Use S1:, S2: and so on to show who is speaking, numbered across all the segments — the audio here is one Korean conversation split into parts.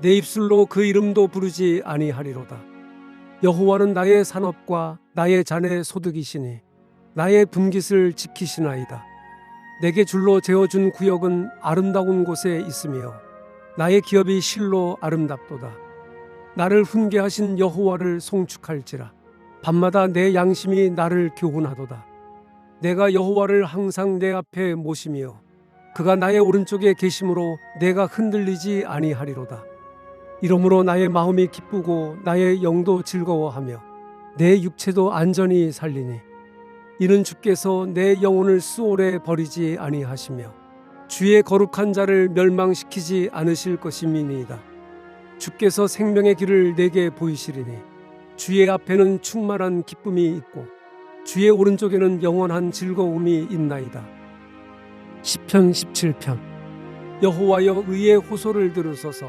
S1: 내 입술로 그 이름도 부르지 아니하리로다. 여호와는 나의 산업과 나의 잔의 소득이시니 나의 분깃을 지키시나이다. 내게 줄로 재어준 구역은 아름다운 곳에 있으며 나의 기업이 실로 아름답도다. 나를 훈계하신 여호와를 송축할지라 밤마다 내 양심이 나를 교훈하도다. 내가 여호와를 항상 내 앞에 모시며 그가 나의 오른쪽에 계심으로 내가 흔들리지 아니하리로다. 이러므로 나의 마음이 기쁘고 나의 영도 즐거워하며 내 육체도 안전히 살리니 이는 주께서 내 영혼을 수월에 버리지 아니하시며 주의 거룩한 자를 멸망시키지 않으실 것임이니이다. 주께서 생명의 길을 내게 보이시리니 주의 앞에는 충만한 기쁨이 있고 주의 오른쪽에는 영원한 즐거움이 있나이다. 시편 17편 여호와여 의의 호소를 들으소서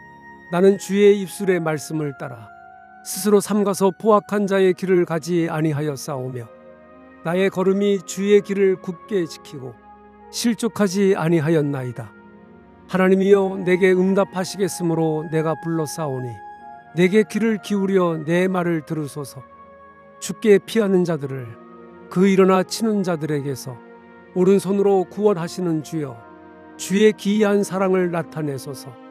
S1: 나는 주의 입술의 말씀을 따라 스스로 삼가서 포악한 자의 길을 가지 아니하였사오며 나의 걸음이 주의 길을 굳게 지키고 실족하지 아니하였나이다. 하나님이여 내게 응답하시겠으므로 내가 불렀사오니 내게 귀를 기울여 내 말을 들으소서. 주께 피하는 자들을 그 일어나 치는 자들에게서 오른손으로 구원하시는 주여 주의 기이한 사랑을 나타내소서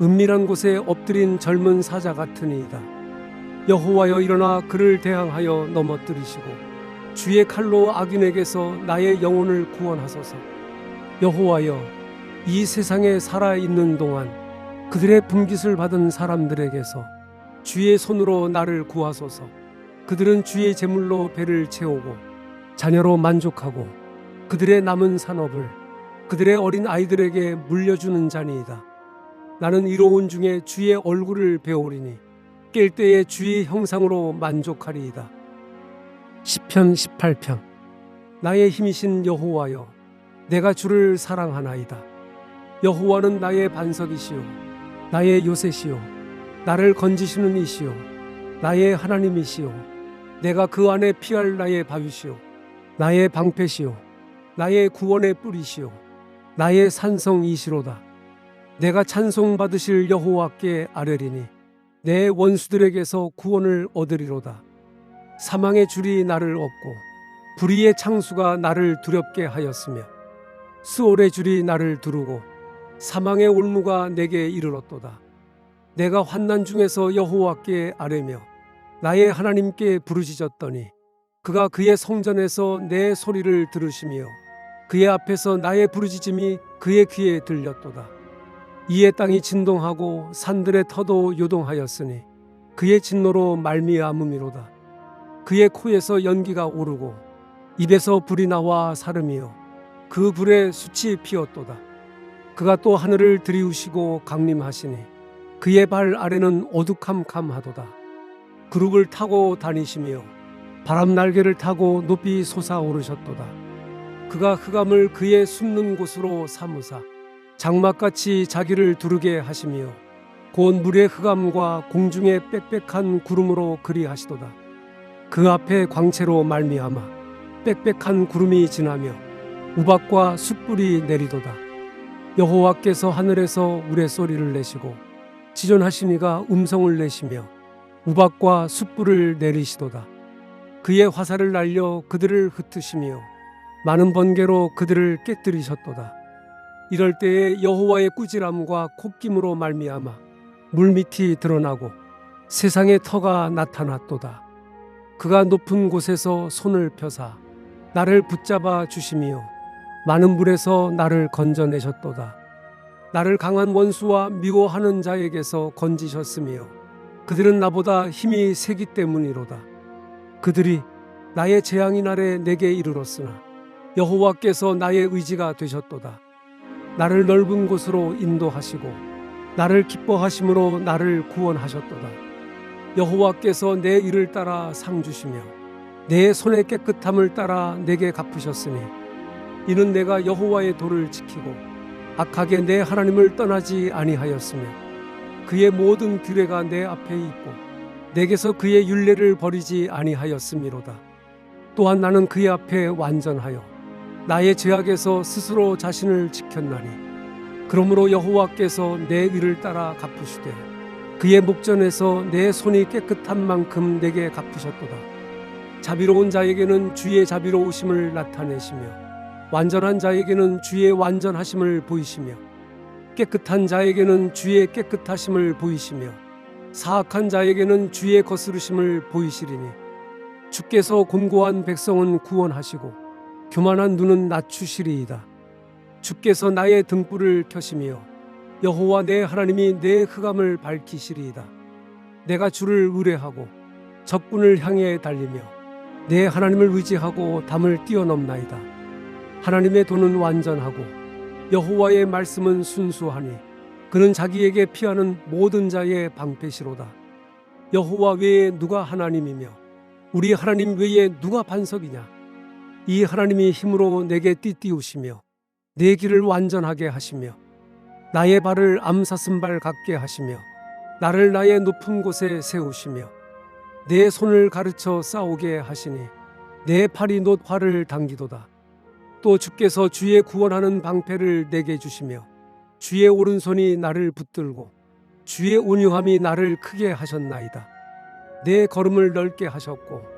S1: 은밀한 곳에 엎드린 젊은 사자 같으니이다. 여호와여 일어나 그를 대항하여 넘어뜨리시고 주의 칼로 악인에게서 나의 영혼을 구원하소서. 여호와여 이 세상에 살아 있는 동안 그들의 분깃을 받은 사람들에게서 주의 손으로 나를 구하소서. 그들은 주의 제물로 배를 채우고 자녀로 만족하고 그들의 남은 산업을 그들의 어린 아이들에게 물려주는 자니이다. 나는 이로운 중에 주의 얼굴을 배우리니 깰 때에 주의 형상으로 만족하리이다. 시편 18편 나의 힘이신 여호와여 내가 주를 사랑하나이다. 여호와는 나의 반석이시요 나의 요새시요 나를 건지시는 이시요 나의 하나님이시요 내가 그 안에 피할 나의 바위시요 나의 방패시요 나의 구원의 뿌리시요 나의 산성이시로다 내가 찬송 받으실 여호와께 아뢰리니 내 원수들에게서 구원을 얻으리로다 사망의 줄이 나를 얻고 불의의 창수가 나를 두렵게 하였으며 수월의 줄이 나를 두르고 사망의 올무가 내게 이르렀도다 내가 환난 중에서 여호와께 아뢰며 나의 하나님께 부르짖었더니 그가 그의 성전에서 내 소리를 들으시며 그의 앞에서 나의 부르짖음이 그의 귀에 들렸도다. 이에 땅이 진동하고 산들의 터도 요동하였으니 그의 진노로 말미암음이로다. 그의 코에서 연기가 오르고 입에서 불이 나와 사름이요 그 불에 숯이 피었도다. 그가 또 하늘을 들이우시고 강림하시니 그의 발 아래는 어두캄캄하도다. 그룹을 타고 다니시며 바람 날개를 타고 높이 솟아오르셨도다. 그가 흑암을 그의 숨는 곳으로 삼으사 장막같이 자기를 두르게 하시며 곧 물의 흑암과 공중의 빽빽한 구름으로 그리하시도다. 그 앞에 광채로 말미암아 빽빽한 구름이 지나며 우박과 숯불이 내리도다. 여호와께서 하늘에서 우레 소리를 내시고 지존하시니가 음성을 내시며 우박과 숯불을 내리시도다. 그의 화살을 날려 그들을 흩으시며 많은 번개로 그들을 깨뜨리셨도다. 이럴 때에 여호와의 꾸지람과 콧김으로 말미암아 물밑이 드러나고 세상의 터가 나타났도다. 그가 높은 곳에서 손을 펴사 나를 붙잡아 주시며 많은 물에서 나를 건져내셨도다. 나를 강한 원수와 미워하는 자에게서 건지셨으며 그들은 나보다 힘이 세기 때문이로다. 그들이 나의 재앙이 날에 내게 이르렀으나 여호와께서 나의 의지가 되셨도다. 나를 넓은 곳으로 인도하시고 나를 기뻐하심으로 나를 구원하셨도다. 여호와께서 내 일을 따라 상 주시며 내 손의 깨끗함을 따라 내게 갚으셨으니 이는 내가 여호와의 도를 지키고 악하게 내 하나님을 떠나지 아니하였으며 그의 모든 규례가 내 앞에 있고 내게서 그의 윤례를 버리지 아니하였음이로다. 또한 나는 그의 앞에 완전하여 나의 죄악에서 스스로 자신을 지켰나니 그러므로 여호와께서 내 일을 따라 갚으시되 그의 목전에서 내 손이 깨끗한 만큼 내게 갚으셨도다. 자비로운 자에게는 주의 자비로우심을 나타내시며 완전한 자에게는 주의 완전하심을 보이시며 깨끗한 자에게는 주의 깨끗하심을 보이시며 사악한 자에게는 주의 거스르심을 보이시리니 주께서 곤고한 백성은 구원하시고 교만한 눈은 낮추시리이다. 주께서 나의 등불을 켜시며 여호와 내 하나님이 내 흑암을 밝히시리이다. 내가 주를 의뢰하고 적군을 향해 달리며 내 하나님을 의지하고 담을 뛰어넘나이다. 하나님의 도는 완전하고 여호와의 말씀은 순수하니 그는 자기에게 피하는 모든 자의 방패시로다. 여호와 외에 누가 하나님이며 우리 하나님 외에 누가 반석이냐? 이 하나님이 힘으로 내게 띠띠우시며 내 길을 완전하게 하시며 나의 발을 암사슴발 같게 하시며 나를 나의 높은 곳에 세우시며 내 손을 가르쳐 싸우게 하시니 내 팔이 놋 활을 당기도다. 또 주께서 주의 구원하는 방패를 내게 주시며 주의 오른손이 나를 붙들고 주의 온유함이 나를 크게 하셨나이다. 내 걸음을 넓게 하셨고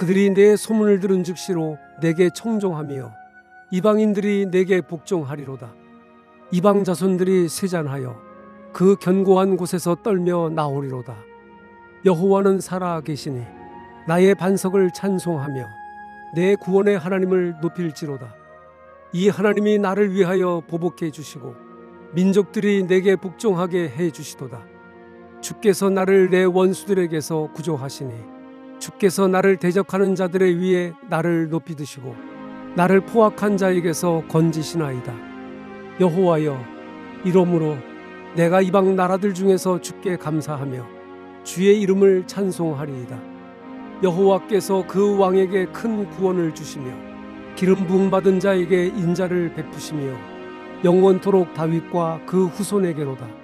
S1: 그들이 내 소문을 들은 즉시로 내게 청종하며 이방인들이 내게 복종하리로다. 이방 자손들이 세잔하여 그 견고한 곳에서 떨며 나오리로다. 여호와는 살아 계시니 나의 반석을 찬송하며 내 구원의 하나님을 높일지로다. 이 하나님이 나를 위하여 보복해 주시고 민족들이 내게 복종하게 해 주시도다. 주께서 나를 내 원수들에게서 구조하시니 주께서 나를 대적하는 자들의 위에 나를 높이 드시고 나를 포악한 자에게서 건지시나이다. 여호와여 이러므로 내가 이방 나라들 중에서 주께 감사하며 주의 이름을 찬송하리이다. 여호와께서 그 왕에게 큰 구원을 주시며 기름 부음 받은 자에게 인자를 베푸시며 영원토록 다윗과 그 후손에게로다.